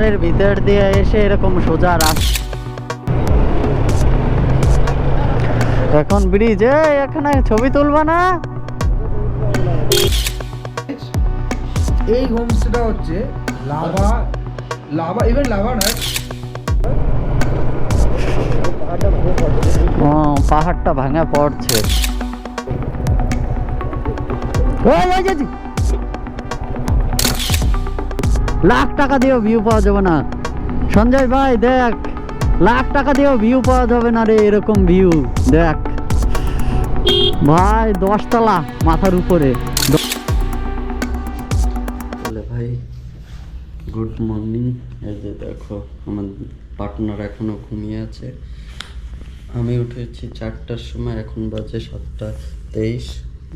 পাহাড়ের ভিতর দিয়ে এসে এরকম সোজা রাস্তা এখন ব্রিজ এখানে ছবি তুলবা না? এই হোমস্টেটা হচ্ছে লাভা লাভা ইভেন লাভা নয়। ও পাহাড়টা ভাঙা পড়ছে। ওই, লাখ টাকা দিয়েও ভিউ পাওয়া যাবে না। সঞ্জয় ভাই, দেখ, লাখ টাকা দিয়েও ভিউ পাওয়া যাবে না রে, এরকম ভিউ দেখ। ভাই, দশতলা মাথার উপরে। ভাই গুড মর্নিং এই যে দেখো, আমার পার্টনার এখনও ঘুমিয়ে আছে। আমি উঠেছি চারটার সময়, এখন বাজে সাতটা তেইশ।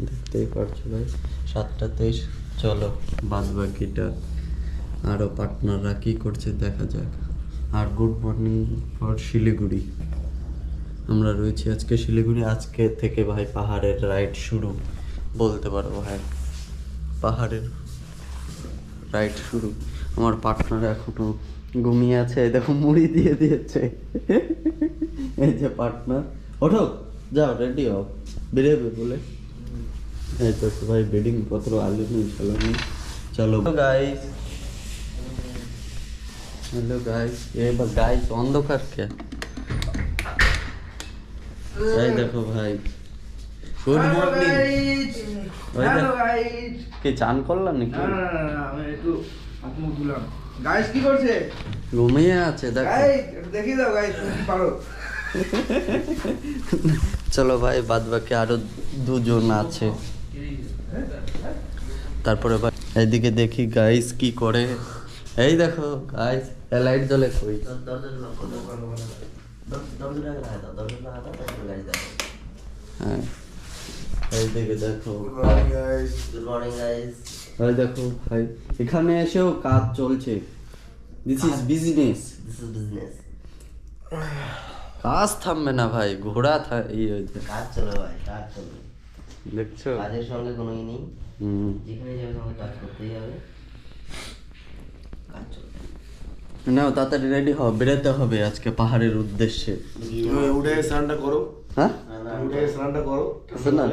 দেখতেই পারছ ভাই, সাতটা তেইশ। চলো বাদ বাকিটা আরও পার্টনাররা কী করছে দেখা যাক। আর গুড মর্নিং ফর শিলিগুড়ি। আমরা রয়েছি আজকে শিলিগুড়ি। আজকে থেকে ভাই পাহাড়ের রাইড শুরু, বলতে পারো ভাই। পাহাড়ের রাইড শুরু। আমার পার্টনার এখনও ঘুমিয়ে আছে দেখো মুড়ি দিয়ে দিয়েছে। এই যে পার্টনার। ওঠো, যাও রেডি হও। বেরোবে বলে। এই তো ভাই, বেডিং পত্র, আলু নেই চলো। চলো গাইস হ্যালো গাইস এবার গাইস অন্ধকার কে? এই দেখো ভাই। গুড মর্নিং হ্যালো দেখ- গাইস কে চান করলাম নাকি? না না না আমি একটু মুখ ধুলাম। গাইস কি করছে? ঘুমিয়ে আছে দেখো। গাইস দেখিয়ে দাও গাইস তুমি পারো। চলো ভাই বাদ বাকি আরও দুজন আছে। তারপরে ভাই এইদিকে দেখি গাইস কি করে। এই দেখো গাইস লাইট জ্বলে কই হ্যাঁ। এইদিকে দেখো গাইস এই দেখো ভাই এখানে এসেও কাজ চলছে। দিস ইজ বিজনেস কাজ থামবে না ভাই ঘোড়া থা এই হয়েছে। কাজ চলে ভাই কাজ চলে। দেখছ? কাজের সঙ্গে কোনো ই নেই। যেখানে যাবে তোমাকে কাজ করতেই হবে কাজ চলবে নাও তাড়াতাড়ি রেডি হও বেরোতে হবে আজকে পাহাড়ের উদ্দেশ্যে। তুমি উঠে স্নানটা করো। হ্যাঁ? উঠে স্নানটা করো স্নান?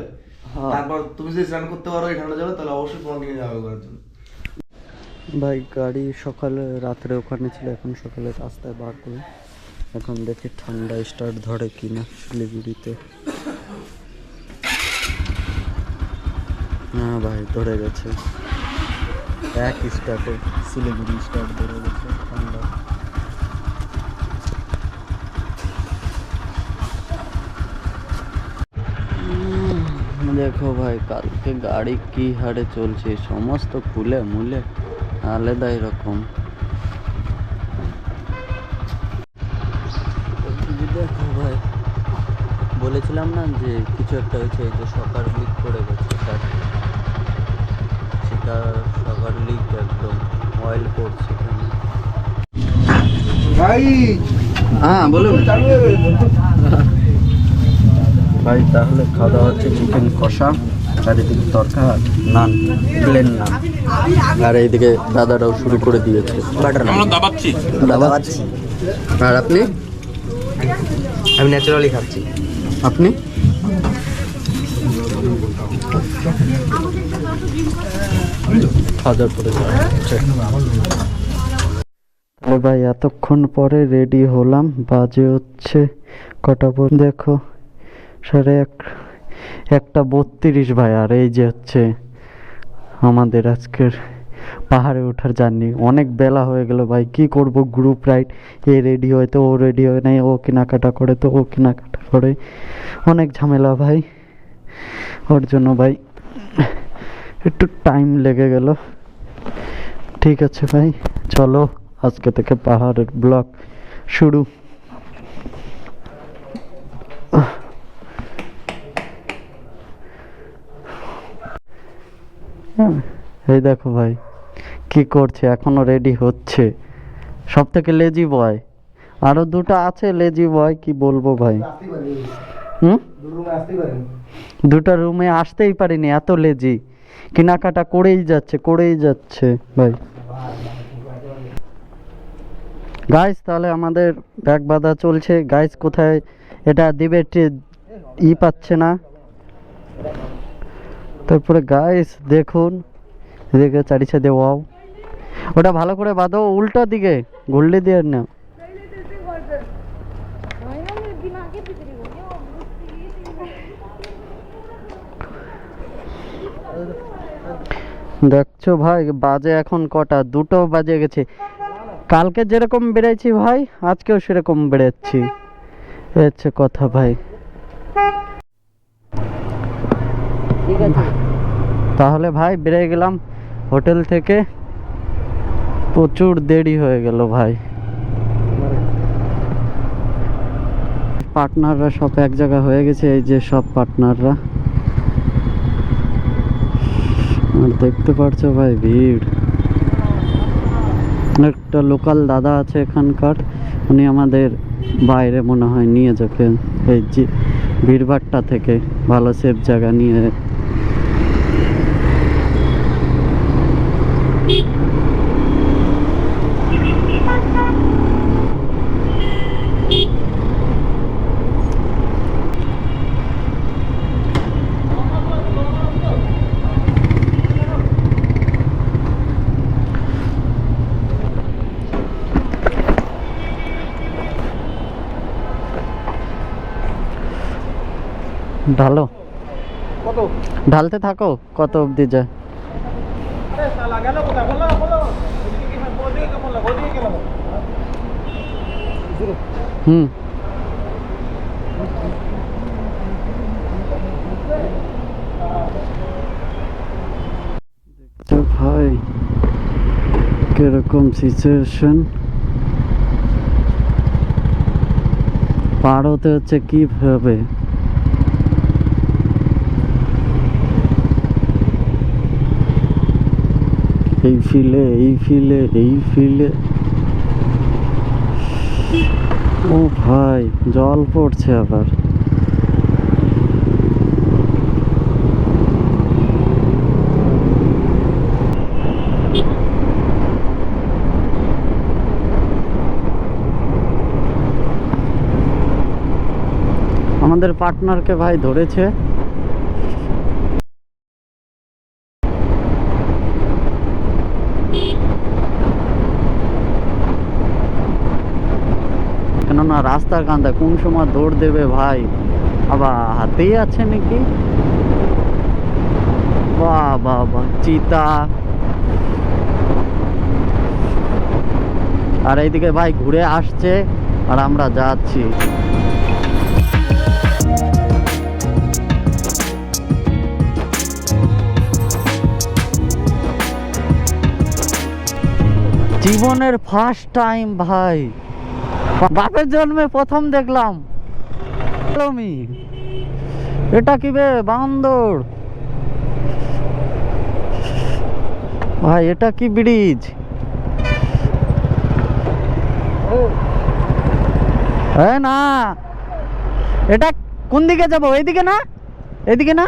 হ্যাঁ। তারপর তুমি যদি স্নান করতে পারো এই ঠান্ডা জলে তাহলে অবশ্যই তোমাকে নিয়ে যাবে করার জন্য। ভাই গাড়ি সকালে রাত্রে ওখানে ছিল এখন সকালে রাস্তায় বার করে। এখন দেখি ঠান্ডা স্টার্ট ধরে কিনা শিলিগুড়িতে। হ্যাঁ ভাই ধরে গেছে। এক স্টার্টে শিলিগুড়ি স্টার্ট ধরে গেছে ঠান্ডা। দেখো ভাই কালকে গাড়ি কি হারে চলছে? সমস্ত ফুলে মুলে আলাদা এরকম। দেখো ভাই বলেছিলাম না যে কিছু একটা হয়েছে যে সকার লিক করে গেছে সেটা সকার একদম অয়েল পড়ছে এখানে। গাইস হ্যাঁ বলুন। ভাই তাহলে খাওয়া দাওয়া হচ্ছে চিকেন কষা আর এদিকে তরকা নান প্লেন নান। আর এইদিকে দাদারাও শুরু করে দিয়েছে। বাটার নান। দাবাচ্ছি। আর আপনি? আমি ন্যাচারালি খাচ্ছি। আপনি? খাওয়া দাওয়ার তাহলে ভাই এতক্ষণ পরে রেডি হলাম। বাজে হচ্ছে কটা বল দেখো সাড়ে এক একটা বত্রিশ ভাই আর এই যে হচ্ছে আমাদের আজকের পাহাড়ে ওঠার জার্নি। অনেক বেলা হয়ে গেল ভাই কি করব গ্রুপ রাইড এ রেডি হয় তো ও রেডি হয় নাই ও কেনাকাটা করে তো ও কেনাকাটা করে। অনেক ঝামেলা ভাই ওর জন্য ভাই। একটু টাইম লেগে গেল। ঠিক আছে ভাই চলো আজকে থেকে পাহাড়ের ব্লগ শুরু। হ্যাঁ, এই দেখো ভাই কি করছে? এখনও রেডি হচ্ছে। সব থেকে লেজি বয় আরও দুটো আছে লেজি বয় কি বলব ভাই? হুম? দুটো রুমে আসতেই পারিনি। এত লেজি কেনাকাটা করেই যাচ্ছে করেই যাচ্ছে, ভাই। গাইস তাহলে আমাদের ব্যাগ বাঁধা চলছে। গাইস কোথায় এটা দিবে ই পাচ্ছে না। তারপরে গাইস দেখুন। এদিকে চারি সাইডে ওয়াও ওটা ভালো করে বাঁধো, উল্টো দিকে ঘুরলে দিয়ে না দেখছ ভাই বাজে এখন কটা? দুটো বাজে গেছে। কালকে যেরকম বেড়েছি ভাই আজকেও সেরকম বেড়েছি। হচ্ছে কথা ভাই। তাহলে ভাই বেড়ে গেলাম হোটেল থেকে। প্রচুর দেরি হয়ে গেল ভাই। পার্টনাররা সব এক জায়গা হয়ে গেছে এই যে সব পার্টনাররা আর দেখতে পারছ ভাই ভিড়? একটা লোকাল দাদা আছে এখানকার, উনি আমাদের বাইরে মনে হয় নিয়ে যাবেন। এই যে ভিড়ভাট্টা থেকে ভালো সেফ জায়গা নিয়ে ঢালো। কত? ঢালতে থাকো কত অবধি যায়। হুম। ভাই কীরকম সিচুয়েশন পার হতে হচ্ছে কীভাবে? এই ফিলে এই ফিলে এই ফিলে। ও ভাই, জল পড়ছে আবার। আমাদের পার্টনারকে ভাই ধরেছে। রাস্তার কান্দা, কোন সময় দৌড় দেবে ভাই? আবার হাতেই আছে নাকি? বাহ বাহ বাহ চিতা। আর এইদিকে ভাই ঘুরে আসছে, আর আমরা যাচ্ছি। জীবনের ফার্স্ট টাইম ভাই। বাপের জন্মে প্রথম দেখলাম। এটা কি বে, বান্দর? ভাই, এটা কি ব্রিজ? না। এটা কোন দিকে যাব? এইদিকে না? এদিকে না?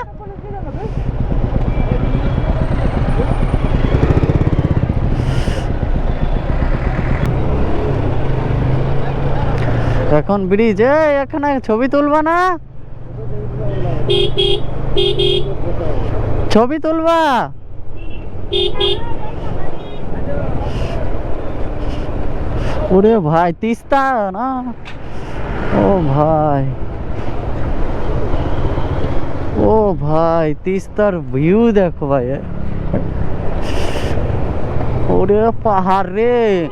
এখন ব্রিজ এখানে ছবি তুলবা না? ছবি তুলবা? ওরে ভাই, তিস্তা না? ও ভাই। ও ভাই, তিস্তার ভিউ দেখো ভাই। ওরে পাহাড় রে।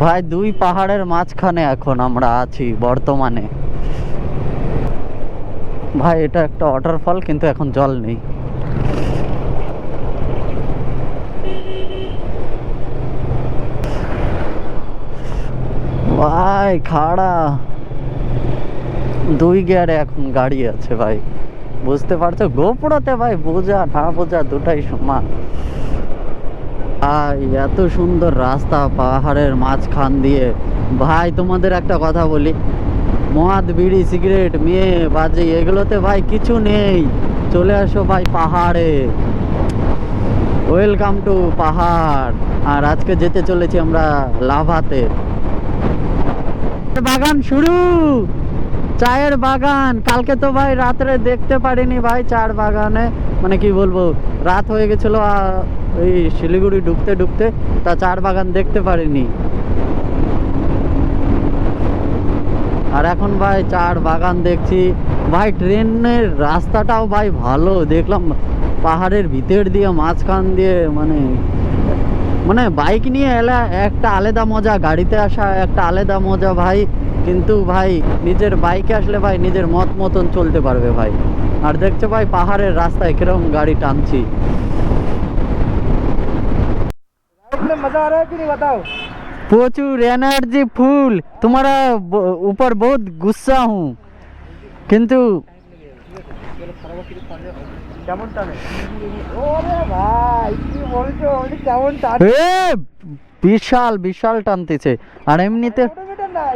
ভাই, দুই পাহাড়ের মাঝখানে এখন আমরা আছি বর্তমানে। ভাই, এটা একটা ওয়াটারফল কিন্তু এখন জল নেই। ভাই, খাড়া। দুই গিয়ারে এখন গাড়ি আছে, ভাই। বুঝতে পারছ? গোপুরতে, ভাই, বোঝা না বোঝা দুটাই সমান। ভাই, এত সুন্দর রাস্তা পাহাড়ের মাঝখান দিয়ে। ভাই, তোমাদের একটা কথা বলি। মদ, বিড়ি, সিগারেট, মেয়ে, বাজে, এগুলোতে ভাই কিছু নেই। চলে আসো ভাই পাহাড়ে। ওয়েলকাম টু পাহাড়। আর আজকে যেতে চলেছি আমরা লাভাতে। বাগান শুরু। চায়ের বাগান। কালকে তো ভাই রাত্রে দেখতে পারিনি ভাই চার বাগানে। মানে কি বলব, রাত হয়ে গেছিল ওই শিলিগুড়ি ঢুকতে ঢুকতে তা চার বাগান দেখতে পারিনি। আর এখন ভাই চার বাগান দেখছি। ভাই ট্রেনের রাস্তাটাও ভাই ভালো। দেখলাম পাহাড়ের ভিতর দিয়ে, মাঝখান দিয়ে মানে মানে বাইক নিয়ে এলা একটা আলাদা মজা, গাড়িতে আসা একটা আলাদা মজা ভাই। কিন্তু ভাই নিজের বাইকে আসলে ভাই নিজের মত মতন চলতে পারবে ভাই। আর দেখছ ভাই পাহাড়ের রাস্তায় কীরকম গাড়ি টানছি। इसमें मजा आ रहा है कि नहीं बताओ প্রচুর এনার্জি ফুল তোমারা ব- উপর বহুত গুসা হুঁ কিন্তু কেমন টানে ওরে ভাই কি বলছো ওই কেমন টানে এ বিশাল বিশাল টানতেছে আর এমনিতে অটোমিটার নাই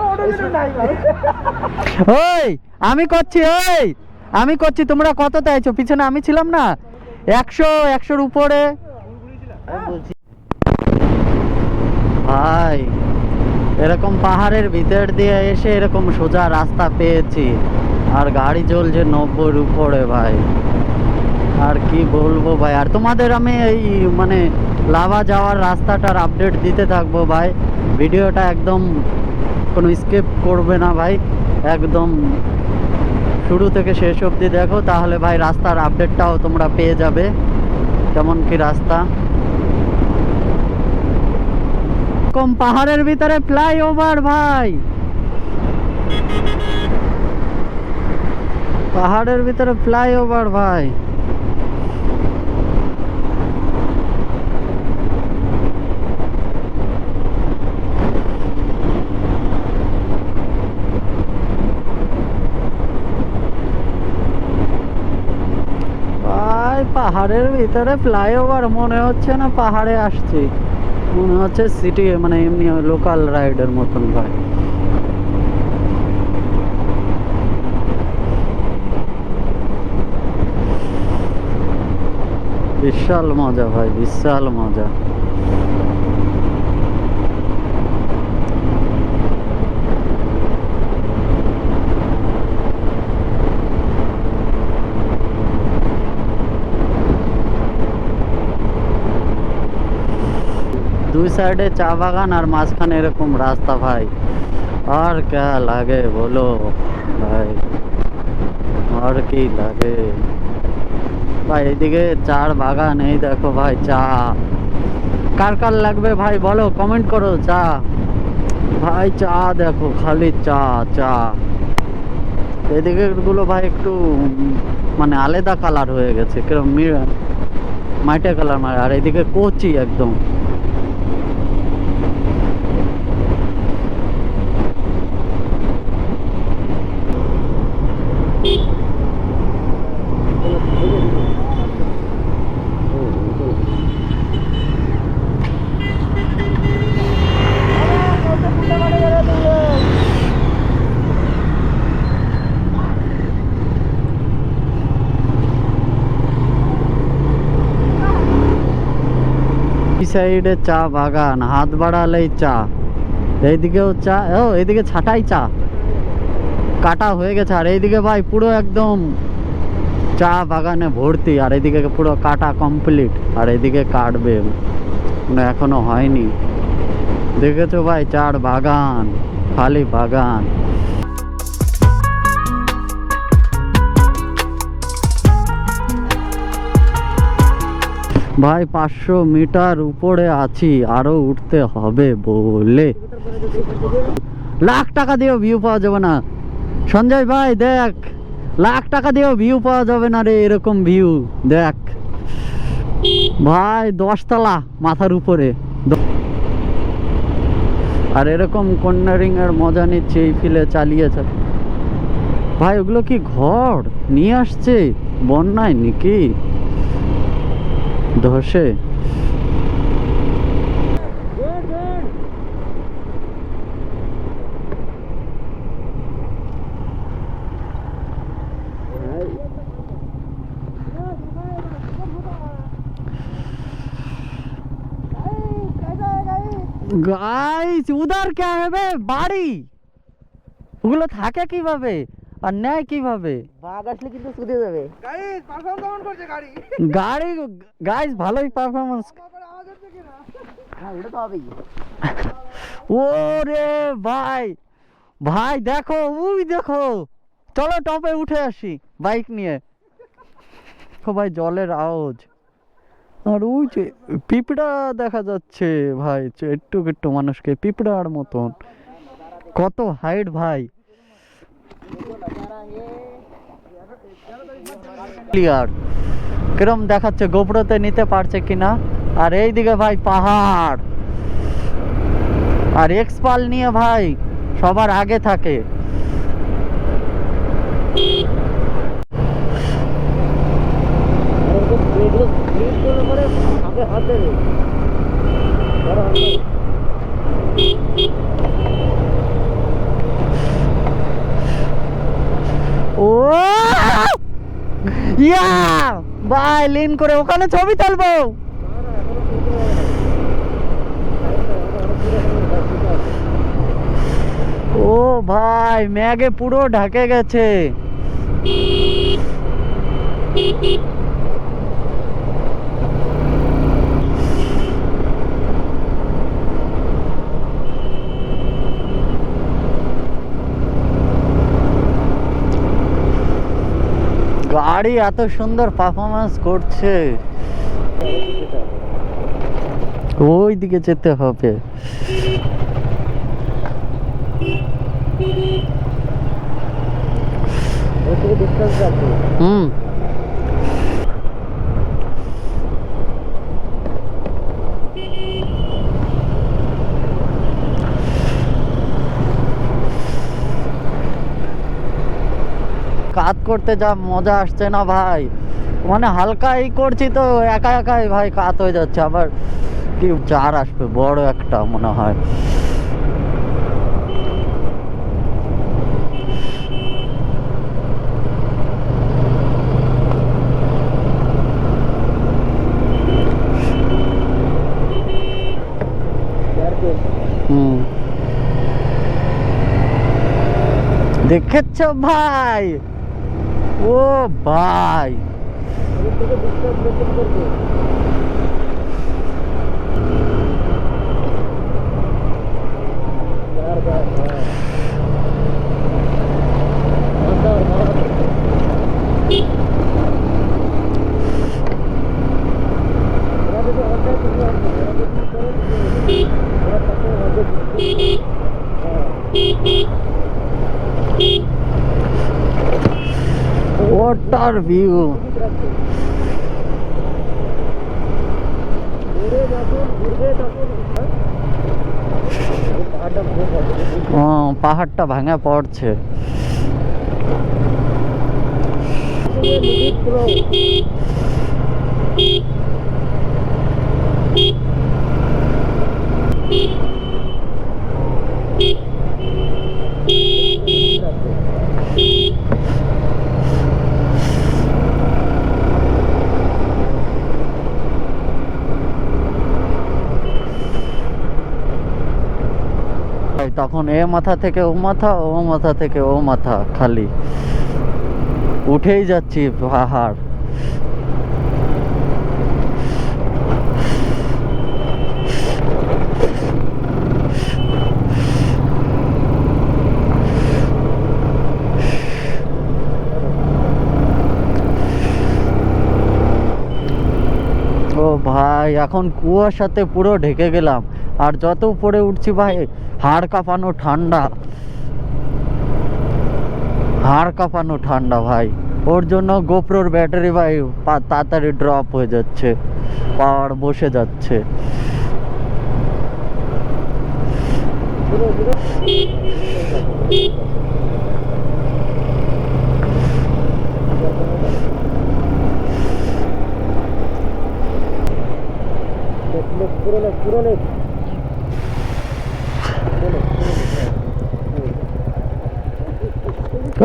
অটোমিটার নাই ভাই ওই আমি করছি ওই আমি করছি তোমরা কত চাইছো পিছনে আমি ছিলাম না একশো, একশোর উপরে। ভাই, এরকম পাহাড়ের ভিতর দিয়ে এসে এরকম সোজা রাস্তা পেয়েছি। আর গাড়ি চলছে নব্বইয়ের উপরে, ভাই। আর কি বলব, ভাই? আর তোমাদের আমি এই মানে লাভা যাওয়ার রাস্তাটার আপডেট দিতে থাকব, ভাই। ভিডিওটা একদম কোনো স্কিপ করবে না, ভাই। একদম শুরু থেকে শেষ অবধি দেখো, তাহলে ভাই রাস্তার আপডেটটাও তোমরা পেয়ে যাবে। কেমন কি রাস্তা? কম পাহাড়ের ভিতরে ফ্লাইওভার ভাই! পাহাড়ের ভিতরে ফ্লাইওভার ভাই ভাই পাহাড়ের ভিতরে ফ্লাইওভার মনে হচ্ছে না পাহাড়ে আসছি। মনে হচ্ছে সিটি মানে এমনি লোকাল রাইডের মতন ভাই বিশাল মজা ভাই, বিশাল মজা। দুই সাইডে চা বাগান আর মাঝখানে এরকম রাস্তা ভাই। আর কে লাগে বলো ভাই? আর কি লাগে? ভাই, এদিকে চার বাগান, এই দেখো ভাই চা। কার কার লাগবে ভাই বলো কমেন্ট করো চা। ভাই, চা দেখো, খালি চা চা। এদিকে গুলো ভাই একটু মানে আলাদা কালার হয়ে গেছে কীরকম মাইটা কালার মারে। আর এদিকে কচি একদম এই সাইডে চা বাগান, হাত বাড়ালেই চা। এইদিকেও চা, ও, এইদিকে ছাটাই চা। কাটা হয়ে গেছে, আর এইদিকে ভাই পুরো একদম চা বাগানে ভর্তি, আর এদিকে পুরো কাটা কমপ্লিট আর এদিকে কাটবে। মানে এখনও হয়নি। দেখেছ ভাই, চার বাগান, খালি বাগান। ভাই, পাঁচশো মিটার উপরে আছি, আরও উঠতে হবে বলে। লাখ টাকা দিয়েও ভিউ পাওয়া যাবে না। সঞ্জয় ভাই, দেখ, লাখ টাকা দিয়েও ভিউ পাওয়া যাবে না রে, এরকম ভিউ দেখ। ভাই, দশতলা মাথার উপরে। আর এরকম কর্নারিং এর মজা নিচ্ছে, এই ফিলে চালিয়েছে। ভাই, ওগুলো কি ঘর? নিয়ে আসছে? বন্যায় নাকি? ধসে গাইস উদার কে হবে? বাড়ি। ওগুলো থাকে কীভাবে? আর নেয় কীভাবে? বাঘ আসলে কিন্তু সুদে যাবে। গাইস পারফর্ম কেমন করছে গাড়ি? গাড়ি গাইস ভালোই পারফরমেন্স হ্যাঁ ওটা তো হবেই। ওরে ভাই ভাই দেখো উই দেখো। চলো টপে উঠে আসি বাইক নিয়ে। ভাই জলের আওয়াজ আর ওই যে পিঁপড়া দেখা যাচ্ছে ভাই একটু একটু মানুষকে পিঁপড়ার মতন। কত হাইট ভাই। ক্লিয়ার কিরম দেখাচ্ছে গোপ্রোতে নিতে পারছে কিনা? আর এইদিকে ভাই পাহাড়। আর এক্সপাল নিয়ে ভাই, সবার আগে থাকে। ও ইয়া! বাই লিন করে ওখানে ছবি তুলবো। ও ভাই ম্যাগে পুরো ঢাকে গেছে। গাড়ি এত সুন্দর পারফরমেন্স করছে। ওই দিকে যেতে হবে। হুম। কাজ করতে যা মজা আসছে না ভাই। মানে হালকাই করছি তো, একা একাই ভাই কাত হয়ে যাচ্ছে। আবার কি চার আসবে, বড় একটা মনে হয়। দেখেছ ভাই? ও ভাই ওটার ভিউ পাহাড়টা ভাঙা পড়ছে ভাই, তখন এ মাথা থেকে ও মাথা ও মাথা থেকে ও মাথা, খালি। উঠেই যাচ্ছি পাহাড়। ভাই, এখন কুয়াশাতে পুরো ঢেকে গেলাম। আর যত উপরে উঠছি ভাই হাড় কাঁপানো ঠান্ডা। হাড় কাঁপানো ঠান্ডা, ভাই। ওর জন্য গোপ্রোর ব্যাটারি, ভাই তাড়াতাড়ি ড্রপ হয়ে যাচ্ছে। পাওয়ার বসে যাচ্ছে।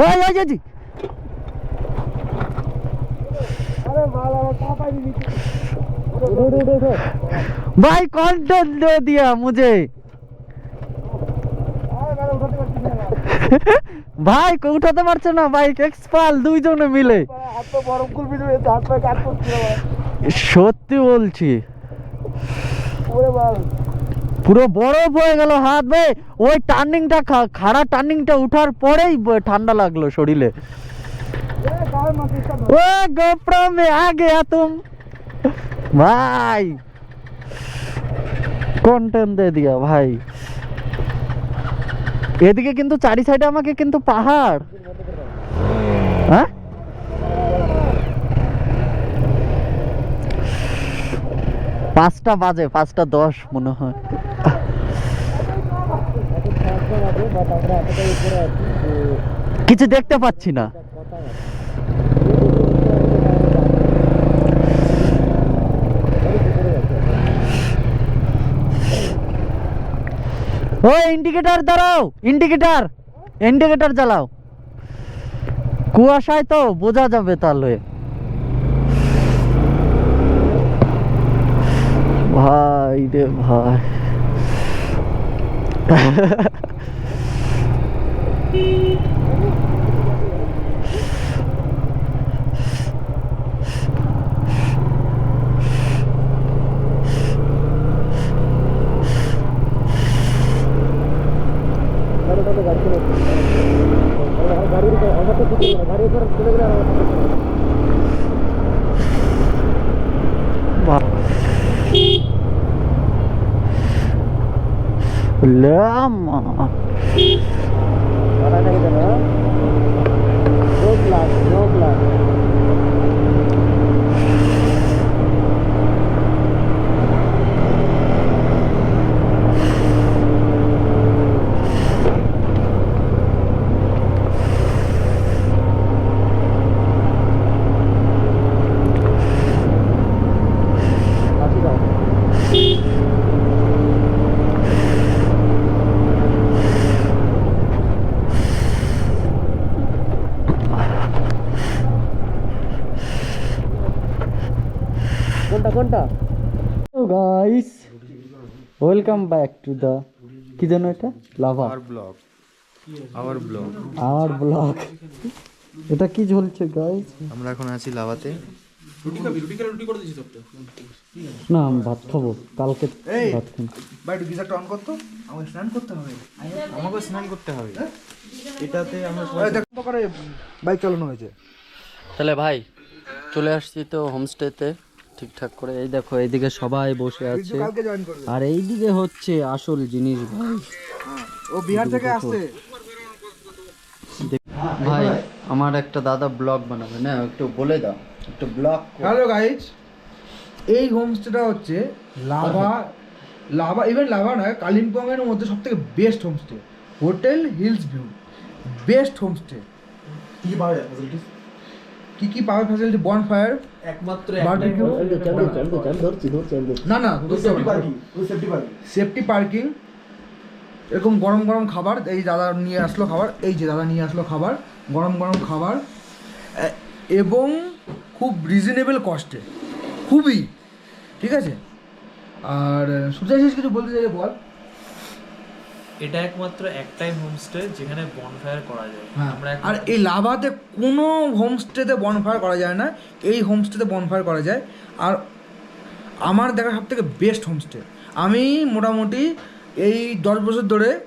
ওই ওই যাচ্ছি। ভাই কন্টেন্ট দে দিয়া মুঝে। ভাই উঠাতে পারছে না? বাইক এক্সপাল, দুইজনে মিলে। সত্যি বলছি। পুরো বরফ হয়ে গেল হাত ভাই। ওই টার্নিংটা খাড়া টার্নিংটা উঠার পরেই ঠান্ডা লাগল শরীরে। ও গোপ্রো আগে আ তুম ভাই। কন্টেন্ট দে দিয়া, ভাই। এদিকে কিন্তু চারি সাইডে আমাকে কিন্তু পাহাড়। হ্যাঁ? পাঁচটা বাজে, পাঁচটা দশ মনে হয়। কিছু দেখতে পাচ্ছি না। ও ইন্ডিকেটর দাঁড়াও ইন্ডিকেটর ইন্ডিকেটর জ্বালাও। কুয়াশায় তো বোঝা যাবে তাহলে। ভাই রে ভাই Lama. Welcome back to the কি জানো এটা? Lava vlog our vlog our vlog এটা কি ঝুলছে গাইস আমরা এখন আছি লাভাতে। না আমি ভাত খাব। কালকে ভাত খাব। ভাই একটু গিজারটা অন করতো? আমাকে স্নান করতে হবে। আমাকে স্নান করতে হবে। এটাতে আমরা দেখো করে বাইক চালানো হয়েছে। তাহলে ভাই চলে আসছি তো হোমস্টেতে ঠিকঠাক করে। এই দেখো এইদিকে সবাই বসে আছে। আর এইদিকে হচ্ছে আসল জিনিস ভাই। ও বিহার থেকে আসছে। ভাই আমার একটা দাদা ব্লগ বানাবে না? একটু বলে দাও একটু ব্লগ হ্যালো গাইজ এই হোমস্টেটা হচ্ছে লাভা লাভা ইভেন লাভা নয় কালিম্পংয়ের মধ্যে সব থেকে best homestay hotel hills view. Best homestay কি কি পাওয়ার ফ্যাসিলিটি বন ফায়ার একমাত্র বারবিকিউ না না সেফটি পার্কিং এরকম গরম গরম খাবার এই দাদা নিয়ে আসলো খাবার এই যে দাদা নিয়ে আসলো খাবার গরম গরম খাবার এবং খুব রিজনেবল কস্টে খুবই ঠিক আছে? আর সুজাশিস কিছু বলতে চাইলে বল। এটা একমাত্র একটাই হোমস্টে যেখানে বনফায়ার করা যায়। হ্যাঁ। আমরা আর এই লাভাতে কোনো হোমস্টেতে বনফায়ার করা যায় না এই হোমস্টেতে বনফায়ার করা যায়। আর আমার দেখা সব থেকে বেস্ট হোমস্টে আমি মোটামুটি এই দশ বছর ধরে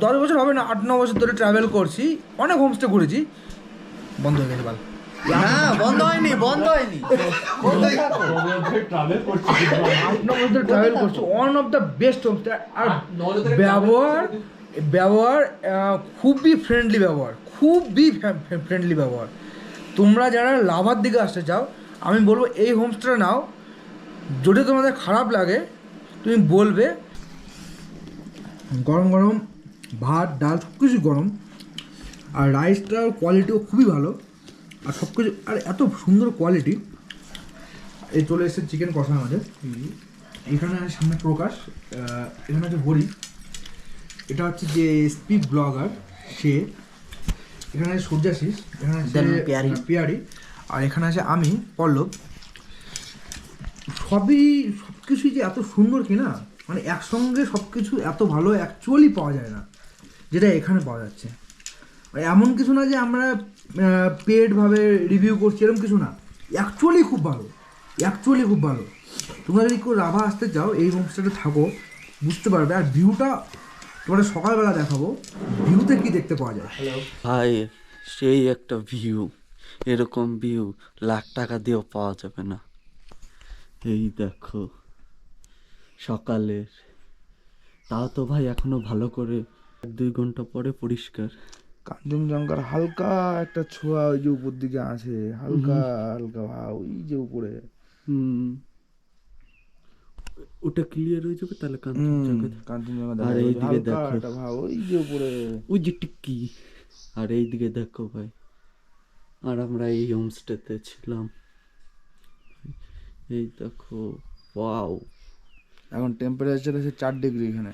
দশ বছর হবে না আট ন বছর ধরে ট্রাভেল করছি অনেক হোমস্টে ঘুরেছি। বন্ধ হয়ে গেছে বাল। না বন্ধ হয়নি বন্ধ হয়নি। ট্রাভেল করছি। One of the best homestay আর ব্যবহার ব্যবহার খুবই ফ্রেন্ডলি ব্যবহার। খুবই ফ্রেন্ডলি ব্যবহার। তোমরা যারা লাভার দিকে আসতে চাও আমি বলব এই হোমস্টেটা নাও। যদি তোমাদের খারাপ লাগে তুমি বলবে গরম গরম ভাত ডাল সব কিছু গরম। আর রাইসটার কোয়ালিটিও খুবই ভালো। আর সব কিছু আর এত সুন্দর কোয়ালিটি এই চলে এসেছে চিকেন কষা আমাদের। এখানে আছে সামনে প্রকাশ এখানে আছে হরি। এটা হচ্ছে যে এসপি ব্লগার সে। এখানে আছে সূর্যাশিস এখানে আছে পিয়ারি। আর এখানে আছে আমি পল্লব। সবই সব কিছুই যে এত সুন্দর কিনা মানে একসঙ্গে সব কিছু এত ভালো অ্যাকচুয়ালি পাওয়া যায় না যেটা এখানে পাওয়া যাচ্ছে। মানে এমন কিছু না যে আমরা পেডভাবে রিভিউ করছি এরকম কিছু না। অ্যাকচুয়ালি খুব ভালো। অ্যাকচুয়ালি খুব ভালো। তোমরা যদি কেউ রাভা আসতে চাও এই হোমস্টেতে থাকো বুঝতে পারবে। আর ভিউটা তোমাদের সকালবেলা দেখাবো। ভিউতে কি দেখতে পাওয়া যায়? ভাই সেই একটা ভিউ এরকম ভিউ লাখ টাকা দিয়েও পাওয়া যাবে না। এই দেখো সকালের। তাও তো ভাই এখনও ভালো করে এক দুই ঘণ্টা পরে পরিষ্কার। কাঞ্চনজঙ্ঘার হালকা একটা ছোঁয়া ওই যে উপর দিকে আছে হালকা হালকা ভাব ওই যে উপরে। হুম। ওটা ক্লিয়ার হয়ে যাবে তাহলে কাঞ্চনজঙ্ঘা কাঞ্চনজঙ্ঘা আর এইদিকে দেখো। একটা ভাব ওই যে উপরে। ওই যে টিক্কি। আর এইদিকে দেখো ভাই। আর আমরা এই হোমস্টেতে ছিলাম। এই দেখো ওয়াও এখন টেম্পারেচার আছে চার ডিগ্রি এখানে।